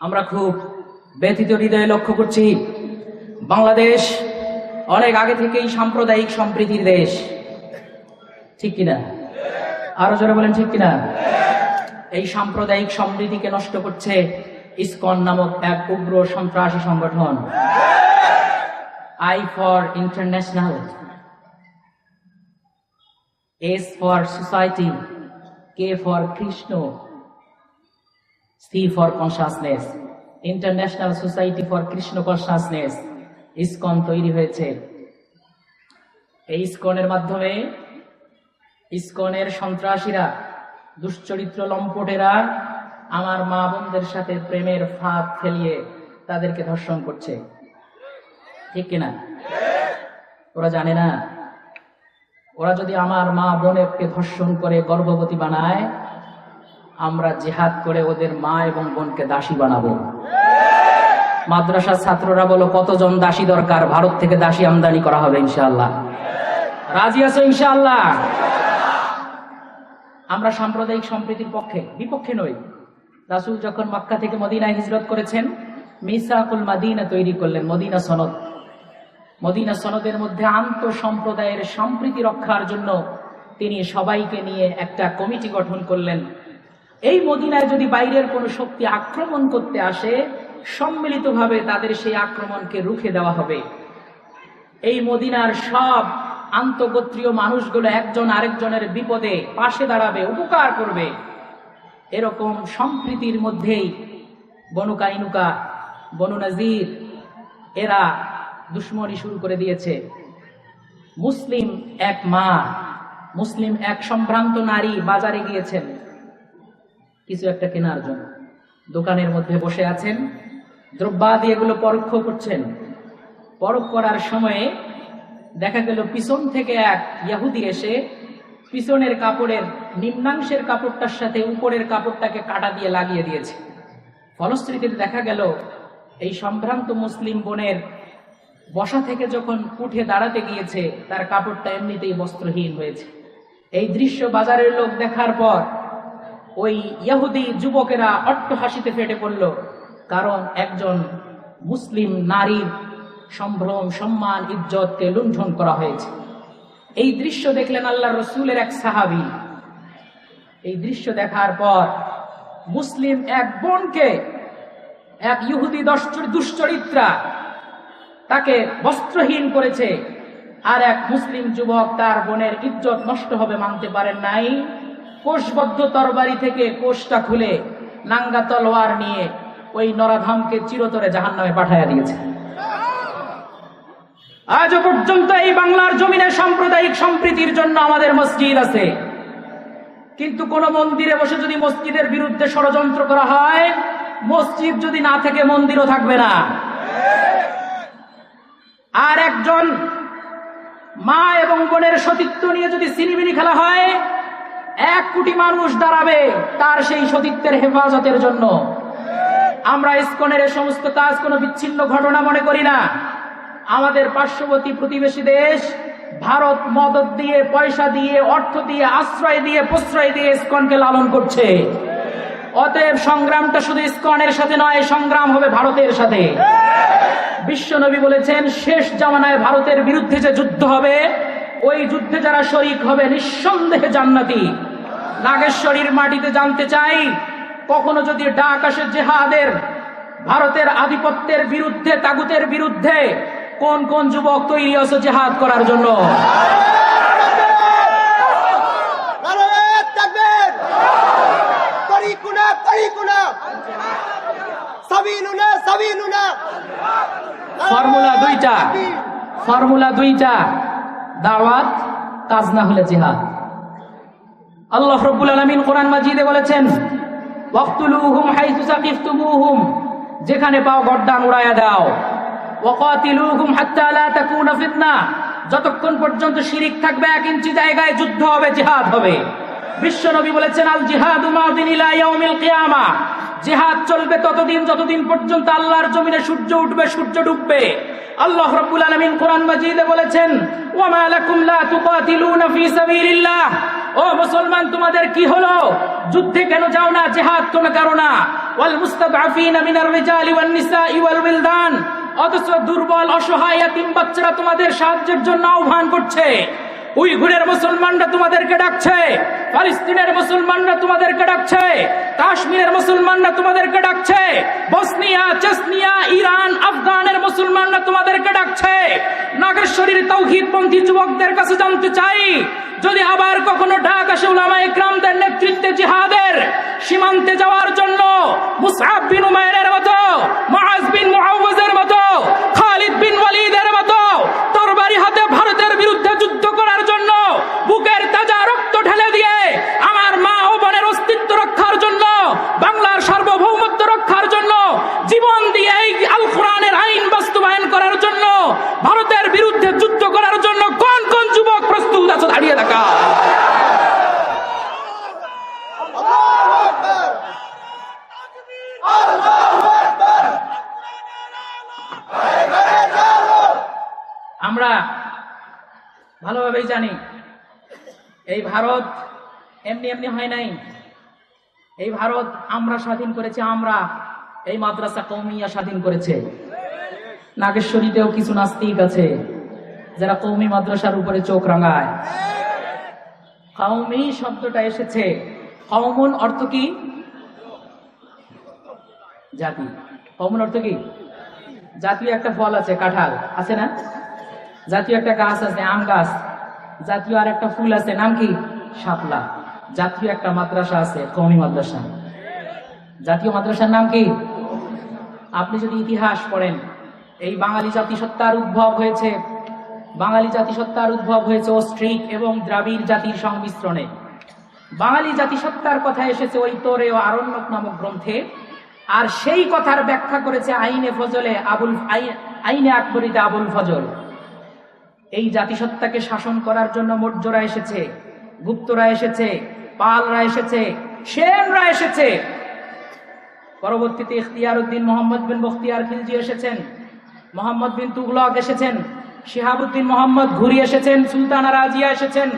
আমরা খুব ব্যথিত হৃদয়ে লক্ষ্য করছি, বাংলাদেশ অনেক আগে থেকেই সাম্প্রদায়িক সম্প্রীতির দেশ। ঠিক কিনা? আরও জোরে বলেন, ঠিক কিনা? এই সাম্প্রদায়িক সমৃদ্ধিকে নষ্ট করছে ইসকন নামক এক উগ্র সন্ত্রাসী সংগঠন। I for international, S for society, K for Krishna C for consciousness international society for Krishna consciousness ISKCON তৈরি হয়েছে। এই ইসকনের মাধ্যমে ইসকনের সন্ত্রাসীরা, দুশ্চরিত্র লম্পটেরা আমার মা বোনদের সাথে প্রেমের ফাঁদ ফেলিয়ে তাদেরকে ধর্ষণ করছে। ঠিক কিনা? ওরা জানে না। ওরা যদি আমার মা বোনকে ধর্ষণ করে গর্ভবতী বানায় আমরা জেহাদ করে ওদের মা এবং বোনকে দাসী বানাবো। মাদ্রাসার ছাত্ররা বলো, কতজন দাসী দরকার? ভারত থেকে দাসী আমদানি করা হবে ইনশাআল্লাহ। রাজি আছো ইনশাআল্লাহ? আমরা সাম্প্রদায়িক সম্প্রীতির পক্ষে, বিপক্ষে নই। রাসূল যখন মক্কা থেকে মদিনায় হিজরত করেছেন, মিসাকুল মাদিনা তৈরি করলেন, মদিনা সনদ। মদিনা সনদের মধ্যে আন্ত সম্প্রদায়ের সম্প্রীতি রক্ষার জন্য তিনি সবাইকে নিয়ে একটা কমিটি গঠন করলেন। এই মদিনায় যদি বাইরের কোনো শক্তি আক্রমণ করতে আসে, সম্মিলিতভাবে তাদের সেই আক্রমণকে রুখে দেওয়া হবে। এই মদিনার সব আন্তগোত্রীয় মানুষগুলো একজন আরেকজনের বিপদে পাশে দাঁড়াবে, উপকার করবে। এরকম সম্প্রীতির মধ্যেই বনু কাইনুকা, বনু নাজির, এরা দুশ্মনী শুরু করে দিয়েছে। মুসলিম এক মা, মুসলিম এক সম্ভ্রান্ত নারী বাজারে গিয়েছেন। কিছু একটা কেনার জন্য। দোকানের মধ্যে বসে আছেন। দ্রব্যাদি এগুলো পরোক্ষ করছেন। পরখ করার সময়ে দেখা গেল পিছন থেকে এক ইয়াহুদি এসে পিছনের কাপড়ের নিম্নাংশের কাপড়টার সাথে উপরের কাপড়টাকে কাটা দিয়ে লাগিয়ে দিয়েছে। ফলশ্রুতিতে দেখা গেল, এই সম্ভ্রান্ত মুসলিম বোনের বসা থেকে যখন উঠে দাঁড়াতে গিয়েছে, তার কাপড়টা এমনিতেই বস্ত্রহীন হয়েছে। এই দৃশ্য বাজারের লোক দেখার পর ওই ইয়াহুদি যুবকেরা অট্ট হাসিতে ফেটে পড়ল। কারণ একজন মুসলিম নারীর সম্ভ্রম, সম্মান, ইজ্জতকে লুণ্ঠন করা হয়েছে। এই দৃশ্য দেখলেন আল্লাহ রসুলের এক সাহাবি। এই দৃশ্য দেখার পর মুসলিম এক বোনকে, এক ইহুদি দশ্চর- দুশ্চরিত্রা তাকে বস্ত্রহীন করেছে। আর এক মুসলিম যুবক তার বোনের ইজ্জত নষ্ট হবে মানতে পারেন নাই। কোষবদ্ধ তরবারি থেকে কোষটা খুলে নাঙ্গা তলোয়ার নিয়ে ওই নরাধামকে চিরতরে জাহান নামে পাঠাইয়া দিয়েছে। আজও পর্যন্ত এই বাংলার জমিনে সাম্প্রদায়িক সম্প্রীতির জন্য আমাদের মসজিদ আছে। কিন্তু কোন মন্দিরে বসে যদি মসজিদের বিরুদ্ধে ষড়যন্ত্র করা হয়, মসজিদ যদি না থেকে মন্দিরও থাকবে না। আর একজন মা এবং বোনের সতীত্ব নিয়ে যদি সিনিমিনি খেলা হয় এক কোটি মানুষ দাঁড়াবে তার সেই সতীত্বের হেফাজতের জন্য। আমরা ইস্কনের সমস্ত কাজ কোনো বিচ্ছিন্ন ঘটনা মনে করি না। আমাদের পার্শ্ববর্তী প্রতিবেশী দেশ ভারত মদত দিয়ে, পয়সা দিয়ে, অর্থ দিয়ে, আশ্রয় দিয়ে, প্রশ্রয় দিয়ে ইস্কনকে লালন করছে। অতএব সংগ্রামটা শুধু ইস্কনের সাথে নয়, সংগ্রাম হবে ভারতের সাথে। বিশ্বনবী বলেছেন, শেষ জামানায় ভারতের বিরুদ্ধে যে যুদ্ধ হবে, ওই যুদ্ধে যারা শরিক হবে, নিঃসন্দেহে জান্নাতি। নাগেশ্বরীর মাটিতে জানতে চাই কখনো যদি ডাক আসে জেহাদের ভারতের আধিপত্যের বিরুদ্ধে তাগুতের বিরুদ্ধে কোন কোন যুবক তৈরি আছে জেহাদ করার জন্য? ফর্মুলা দুইটা। ফর্মুলা দুইটা। দাওয়াত কাজ না হলে জিহাদ। আল্লাহ রব্বুল আলামিন কোরআন মাজিদে বলেছেন, ওয়াক্তুলুহুম হাইথু সাকিফতুমুহুম যেখানে পাও গর্দান উড়ায়া দাও। ওয়াকাতিলুহুম হাত্তা লা তাকুনা ফিতনা যতক্ষণ পর্যন্ত শিরিক থাকবে এক ইঞ্চি জায়গায় যুদ্ধ হবে, জিহাদ হবে। বিশ্ব নবী বলেছেন, আল জিহাদু কিয়ামা জিহাদ চলবে ততদিন, যতদিন পর্যন্ত আল্লাহর জমিনে সূর্য উঠবে, সূর্য ডুববে। আল্লাহ রাব্বুল আলামিন কোরআন মাজিদে বলেছেন ওয়ামা লাকুম লা তুকাতিলুনা ফি সাবিলিল্লাহ ও মুসলমান, তোমাদের কি হলো? যুদ্ধে কেন যাও না? জিহাদ কেন করো না? ওয়াল মুস্তাদআফিনা মিনার রিজালি ওয়ান নিসাই ওয়াল উইলদান অথচ দুর্বল, অসহায় এতিম বাচ্চারা তোমাদের সাহায্যের জন্য আহ্বান করছে। উইঘুরের মুসলমানরা তোমাদেরকে ডাকছে। ফিলিস্তিনের মুসলমানরা তোমাদেরকে ডাকছে। কাশ্মীরের মুসলমানরা তোমাদেরকে ডাকছে। বসনিয়া, চেসনিয়া, ইরান, আফগানের মুসলমানরা তোমাদেরকে ডাকছে। নাগেশ্বরীর তৌহিদপন্থী যুবকদের কাছে জানতে চাই। যদি আবার কখনো ডাক আসে উলামা ইকরামদের নেতৃত্বে জিহাদের সীমান্তে যাওয়ার জন্য, মুসআব বিন উমাইরের মতো, মুআজ বিন মুআওয়াজের মতো, খালিদ বিন ওয়ালিদের মতো তরবারি হাতে ভারতের বিরুদ্ধে যুদ্ধ করার জন্য বুকের তাজা রক্ত ঢেলে দিয়ে আমার মা ও বোনের অস্তিত্ব রক্ষার জন্য বাংলার সার্বভৌমত্ব রক্ষার জন্য জীবন দিয়ে এই আল কোরআনের আইন বাস্তবায়ন করার জন্য ভারতের বিরুদ্ধে যুদ্ধ করার জন্য কোন কোন যুবক প্রস্তুত আছে দাঁড়িয়ে থাকা আল্লাহু আকবার আল্লাহু আকবার ঘরে ঘরে চলো আমরা ভালোভাবেই জানি, এই ভারত এমনি এমনি হয় নাই। এই ভারত আমরা স্বাধীন করেছি, আমরা। এই মাদ্রাসা কৌমিয়া স্বাধীন করেছে। নাগেশ্বরীতেও কিছু নাস্তিক আছে, যারা কৌমি মাদ্রাসার উপরে চোখ রাঙায়। কৌমি শব্দটা এসেছে। কৌমন অর্থ কি? জাতি। কৌমন অর্থ কি? জাতীয় একটা ফল আছে, কাঁঠাল। আছে না? জাতীয় একটা গাছ আছে, আম গাছ। জাতীয় আর একটা ফুল আছে, নাম কি? শাপলা। জাতীয় একটা মাদ্রাসা আছে কৌমি মাদ্রাসা। জাতীয় মাদ্রাসার নাম কি? আপনি যদি ইতিহাস পড়েন, এই বাঙালি জাতিসত্তার উদ্ভব হয়েছে। বাঙালি জাতিসত্তার উদ্ভব হয়েছে অস্ট্রিক এবং দ্রাবিড় জাতির সংমিশ্রণে। বাঙালি জাতিসত্তার কথা এসেছে ওই তোরে ও আরণ্যক নামক গ্রন্থে, আর সেই কথার ব্যাখ্যা করেছে আইনে ফজলে আবুল আই- আইনে আকবরীতে আবুল ফজল। এই জাতিসত্তাকে শাসন করার জন্য মৌর্যরা এসেছে, গুপ্তরা এসেছে, পালরা এসেছে সেনরা এসেছে। পরবর্তীতে ইখতিয়ার উদ্দিন মোহাম্মদ বিন বখতিয়ার খিলজি এসেছেন, মোহাম্মদ বিন তুগলক এসেছেন, শিহাবুদ্দিন মোহাম্মদ ঘুরি এসেছেন, সুলতানা রাজিয়া এসেছেন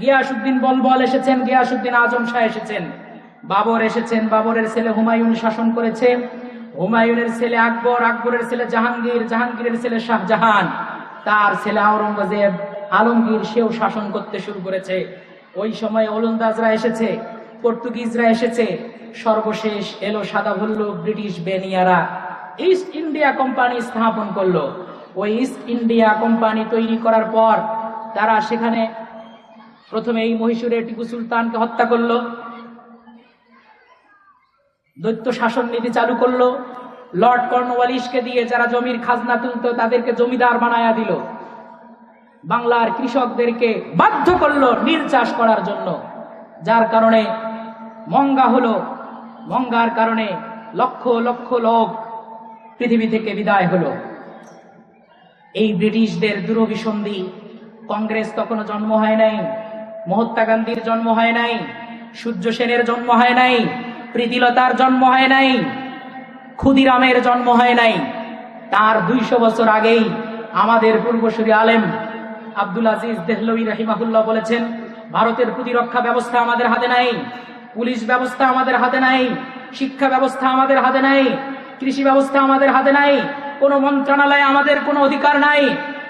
গিয়াসুদ্দিন বলবল এসেছেন গিয়াসুদ্দিন আজম শাহ এসেছেন। বাবর এসেছেন, বাবরের ছেলে হুমায়ুন শাসন করেছে। হুমায়ুনের ছেলে আকবর, আকবরের ছেলে জাহাঙ্গীর, জাহাঙ্গীরের ছেলে শাহজাহান। তার ছেলে আওরঙ্গজেব আলমগীর সেও শাসন করতে শুরু করেছে। ওই সময় ওলন্দাজরা এসেছে, পর্তুগিজরা এসেছে। সর্বশেষ এলো সাদা ভল্লুক ব্রিটিশ বেনিয়ারা। ইস্ট ইন্ডিয়া কোম্পানি স্থাপন করল। ওই ইস্ট ইন্ডিয়া কোম্পানি তৈরি করার পর তারা সেখানে প্রথমে এই মহীশূরের টিপু সুলতানকে হত্যা করল। দৈত্য শাসন নীতি চালু করল। লর্ড কর্নওয়ালিশকে দিয়ে যারা জমির খাজনা তুলতো, তাদেরকে জমিদার বানায়া দিল। বাংলার কৃষকদেরকে বাধ্য করল নীল চাষ করার জন্য। যার কারণে মঙ্গা হলো। মঙ্গার কারণে লক্ষ লক্ষ লোক পৃথিবী থেকে বিদায় হলো। এই ব্রিটিশদের দূরভিসন্ধি কংগ্রেস তখনো জন্ম হয় নাই, মহাত্মা গান্ধীর জন্ম হয় নাই, সূর্য সেনের জন্ম হয় নাই, প্রীতিলতার জন্ম হয় নাই ক্ষুদিরামের জন্ম হয় নাই। তার দুইশো বছর আগেই আমাদের পূর্বসূরি আলেম আব্দুল আজিজ দেহলভী রাহিমাহুল্লাহ বলেছেন, ভারতের প্রতিরক্ষা ব্যবস্থা আমাদের হাতে নাই, পুলিশ ব্যবস্থা আমাদের হাতে নাই, শিক্ষা ব্যবস্থা আমাদের হাতে নাই, কৃষি ব্যবস্থা আমাদের হাতে নাই, কোনো মন্ত্রণালয়ে আমাদের কোনো অধিকার নাই।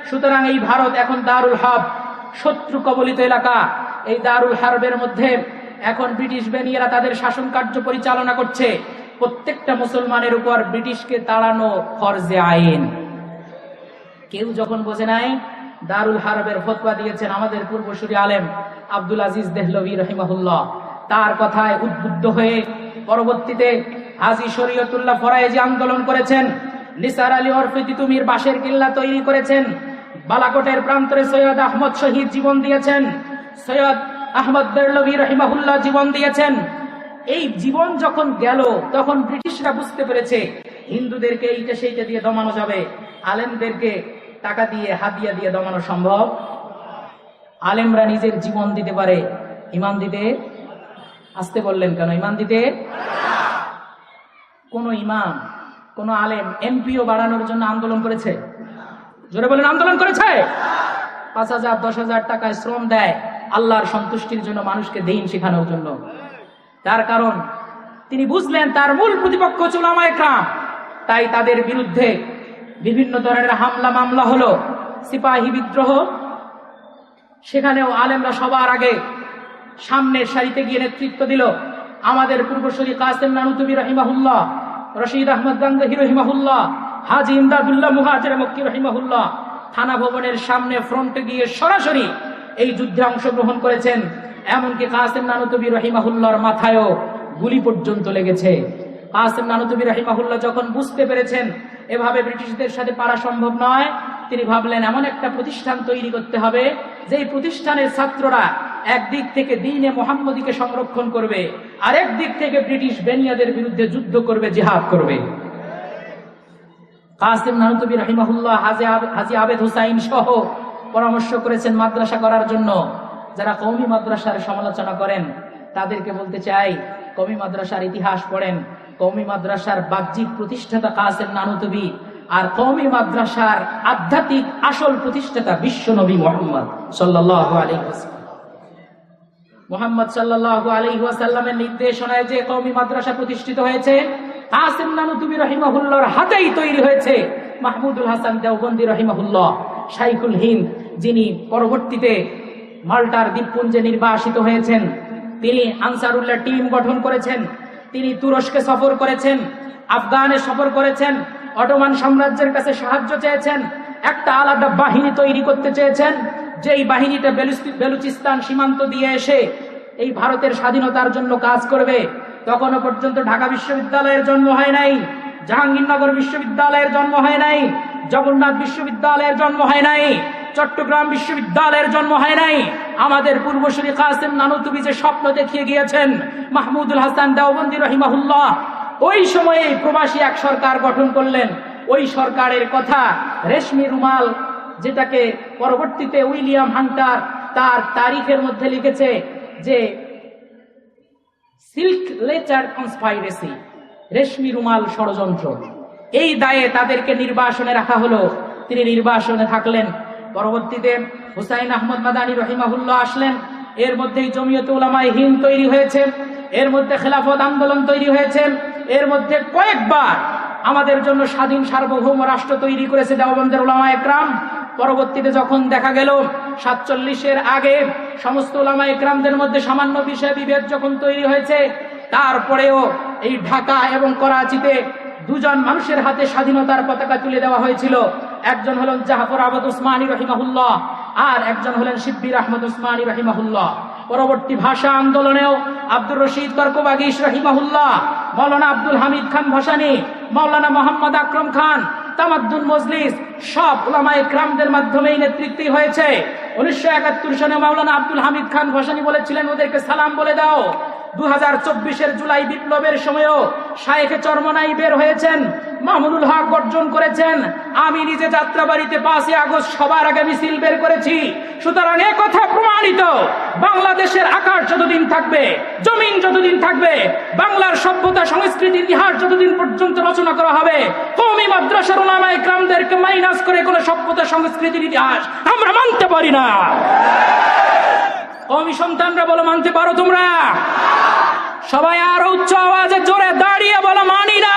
সুতরাং এই ভারত এখন দারুল হাব, শত্রু কবলিত এলাকা। এই দারুল হারবের মধ্যে এখন ব্রিটিশ বেনিয়েরা তাদের শাসন কার্য পরিচালনা করছে। প্রত্যেকটা মুসলমানের উপর ব্রিটিশকে তাড়ানো ফরজে আইন। কেউ যখন বোঝে নাই, দারুল হারবের ফতোয়া দিয়েছেন আমাদের পূর্বসূরি আলেম আব্দুল আজিজ দেহলভী রহিমাহুল্লাহ। তার কথায় উদ্বুদ্ধ হয়ে পরবর্তীতে হাজি শরীয়তুল্লাহ ফরাইজি আন্দোলন করেছেন, নিসার আলী ওরফে তিতুমির বাঁশের কিল্লা তৈরি করেছেন, বালাকোটের প্রান্তরে সৈয়দ আহমদ শহীদ জীবন দিয়েছেন, সৈয়দ আহমদ বেরলভী রহিমাহুল্লাহ জীবন দিয়েছেন এই জীবন যখন গেল, তখন ব্রিটিশরা বুঝতে পেরেছে, হিন্দুদেরকে এইটা সেইটা দিয়ে দমানো যাবে। আলেমদেরকে টাকা দিয়ে হাতিয়া দিয়ে দমানো সম্ভব। আলেমরা নিজের জীবন দিতে পারে। ইমান দিতে আসতে বললেন কেন? ইমান দিতে? কোন ইমাম, কোন আলেম, এমপিও বাড়ানোর জন্য আন্দোলন করেছে? জোরে বলেন, আন্দোলন করেছে? পাঁচ হাজার, দশ হাজার টাকায় শ্রম দেয়। আল্লাহর সন্তুষ্টির জন্য মানুষকে দিন শেখানোর জন্য। তার কারণ, তিনি বুঝলেন তার মূল প্রতিপক্ষ চুলামা একরাম তাই তাদের বিরুদ্ধে বিভিন্ন ধরনের হামলা মামলা হলো। সিপাহী বিদ্রোহ, সেখানেও আলেমরা সবার আগে সামনের সারিতে গিয়ে নেতৃত্ব দিল। আমাদের পূর্বসূরি কাসেম নানুতুবি রহিমাহুল্লাহ, রশিদ আহমদ গাঙ্গহি রহিমাহুল্লাহ, হাজি ইমদাদুল্লাহ মুহাজির মক্কি রহিমাহুল্লাহ থানা ভবনের সামনে ফ্রন্টে গিয়ে সরাসরি এই যুদ্ধে অংশগ্রহণ করেছেন। এমনকি কাসেম নানুতুবি রহিমাহুল্লাহর মাথায়ও গুলি পর্যন্ত লেগেছে। কাসেম নানুতুবি রহিমাহুল্লাহ যখন বুঝতে পেরেছেন এভাবে ব্রিটিশদের সাথে পারা সম্ভব নয়, তিনি ভাবলেন, এমন একটা প্রতিষ্ঠান তৈরি করতে হবে, যেই প্রতিষ্ঠানের ছাত্ররা একদিক থেকে দিনে মোহাম্মদীকে সংরক্ষণ করবে, আরেক দিক থেকে ব্রিটিশ বেনিয়াদের বিরুদ্ধে যুদ্ধ করবে, জিহাদ করবে। কাসিম নানুতুবি রহিমাহুল্লাহ, হাজি আবেদ হুসাইন সহ পরামর্শ করেছেন মাদ্রাসা করার জন্য। যারা কৌমি মাদ্রাসার সমালোচনা করেন, তাদেরকে বলতে চাই কৌমি মাদ্রাসার ইতিহাস পড়েন কৌমি মাদ্রাসার বাহ্যিক প্রতিষ্ঠাতা কাসেম নানুতুবি আর কৌমি মাদ্রাসার আধ্যাত্মিক আসল প্রতিষ্ঠাতা বিশ্ব নবী মোহাম্মদ সাল্লাহ ওয়াসাল্লাম। মোহাম্মদ সাল্লাল্লাহু আলাইহি ওয়াসাল্লামের নির্দেশনায় যে কওমি মাদ্রাসা প্রতিষ্ঠিত হয়েছে, কাসিম নানুতুবি রহিমাহুল্লাহর হাতেই তৈরি হয়েছে মাহমুদুল হাসান দেওবন্দি রহিমাহুল্লাহ, শাইখুল হিন্দ, যিনি পরবর্তীতে মাল্টার দ্বীপপুঞ্জে নির্বাসিত হয়েছেন। তিনি আনসারুল্লাহ টিম গঠন করেছেন। তিনি তুরস্কে সফর করেছেন, আফগানে সফর করেছেন, অটোমান সাম্রাজ্যের কাছে সাহায্য চেয়েছেন, একটা আলাদা বাহিনী তৈরি করতে চেয়েছেন, যেই বাহিনীটা বেলুচি- বেলুচিস্তান সীমান্ত দিয়ে এসে এই ভারতের স্বাধীনতার জন্য কাজ করবে। তখনও পর্যন্ত ঢাকা বিশ্ববিদ্যালয়ের জন্ম হয় নাই, জাহাঙ্গীরনগর বিশ্ববিদ্যালয়ের জন্ম হয় নাই, জগন্নাথ বিশ্ববিদ্যালয়ের জন্ম হয় নাই। চট্টগ্রাম বিশ্ববিদ্যালয়ের জন্ম হয় নাই। আমাদের পূর্বসূরি কাসেম নানুতুবি যে স্বপ্ন দেখিয়ে গিয়েছেন, মাহমুদুল হাসান দেওবন্দি রহিমাহুল্লাহ, ওই সময়ে প্রবাসী এক সরকার গঠন করলেন। ওই সরকারের কথা রেশমি রুমাল, যেটাকে পরবর্তীতে উইলিয়াম হান্টার তার তারিখের মধ্যে লিখেছে যে, সিল্ক লেচার কনস্পাইরেসি রেশমি রুমাল ষড়যন্ত্র। এই দায়ে তাদেরকে নির্বাসনে রাখা হলো। তিনি নির্বাসনে থাকলেন। পরবর্তীতে হুসাইন আহমদ মাদানী রহিমাহুল্লাহ আসলেন। এর মধ্যেই জমিয়ত উলামায় হিন্দ তৈরি হয়েছে। এর মধ্যে খেলাফত আন্দোলন তৈরি হয়েছে। এর মধ্যে কয়েকবার আমাদের জন্য স্বাধীন সার্বভৌম রাষ্ট্র তৈরি করেছে দেওবন্দের ওলামা একরাম। পরবর্তীতে যখন দেখা গেল, সাতচল্লিশের আগে সমস্ত ওলামা একরামদের মধ্যে সামান্য বিষয় বিভেদ যখন তৈরি হয়েছে, তারপরেও এই ঢাকা এবং করাচিতে দুজন মানুষের হাতে স্বাধীনতার পতাকা তুলে দেওয়া হয়েছিল। একজন হলেন জাহাফর আবাদ উসমানী রহিমাহুল্লাহ, আর একজন হলেন শিব্বির আহমদ উসমানী রহিমাহুল্লাহ। পরবর্তী ভাষা আন্দোলনেও আব্দুর রশিদ তর্কবাগিস রহিমাহুল্লাহ, মৌলানা আব্দুল হামিদ খান ভাসানী, মৌলানা মোহাম্মদ আকরম খান মজলিস, সব হয়েছে। উনিশশো একাত্তর আব্দুল হামিদ খান ভাসানী বলেছিলেন, ওদেরকে সালাম বলে দাও। দু হাজার জুলাই বিপ্লবের সময়ও শায়েখে চরমনাই বের হয়েছেন। মামুনুল হক গর্জন করেছেন, আমি নিজে যাত্রাবাড়িতে পাঁচই আগস্ট সবার আগে মিছিল বের করেছি। সুতরাং এ কথা প্রমাণিত, বাংলাদেশের আকার যতদিন থাকবে, জমিন যতদিন থাকবে, বাংলার সভ্যতা, সংস্কৃতি, ইতিহাস যতদিন পর্যন্ত রচনা করা হবে কৌমি মাদ্রাসার ওলামায়ে ক্রামদেরকে মাইনাস করে কোনো সভ্যতা, সংস্কৃতির ইতিহাস আমরা মানতে পারি না। কৌমি সন্তানরা বলো, মানতে পারো তোমরা? সবাই আরও উচ্চ আওয়াজে জোরে দাঁড়িয়ে বলো, মানি না।